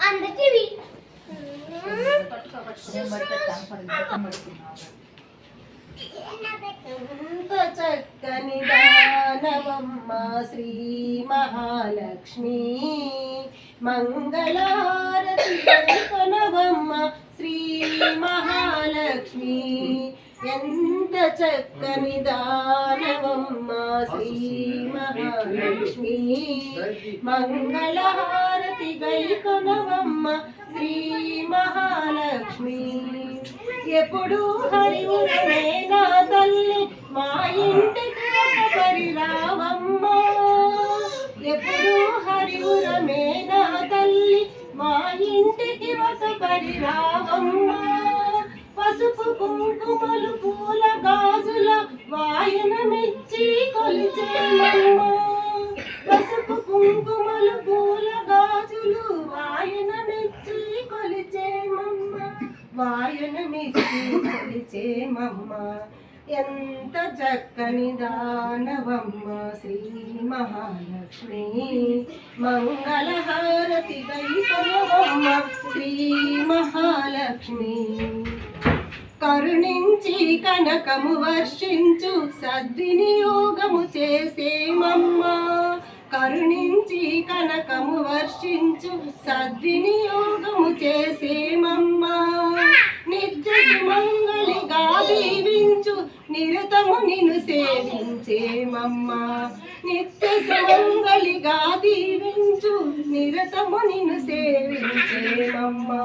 అందరికీ ఎంత చక్కని దానవమ్మ శ్రీ మహాలక్ష్మి మంగళారతి కొనవమ్మ శ్రీ మహాలక్ష్మి ఎంత చక్కని దానవమ్మ శ్రీ మహాలక్ష్మి. మంగళహారతి గైకొనవమ్మ శ్రీ మహాలక్ష్మి. ఎప్పుడు హరివురమే నా తల్లి మా ఇంటికి ఒక పరిరావమ్మ ఎప్పుడు హరివురమే నా తల్లి మా ఇంటికి ఒక పరిరావమ్మ పసుపు కుంకుమ వాయనమిచ్చి కొలిచేమమ్మ ఎంత చక్కని దానవమ్మ శ్రీ మహాలక్ష్మి. మంగళహారతి గైపవమ్మ శ్రీ మహాలక్ష్మి. కరుణించి కనకము వర్షించు సద్వినియోగము చేసేమమ్మ కరుణించి కనకము వర్షించు సద్వినియోగము చేసే నిత్య సుమంగళిగా దీవించు నిరతము నిన్ను సేవించేమమ్మా. నిత్య సుమంగళిగా దీవించు నిరతము నిన్ను సేవించేమమ్మా.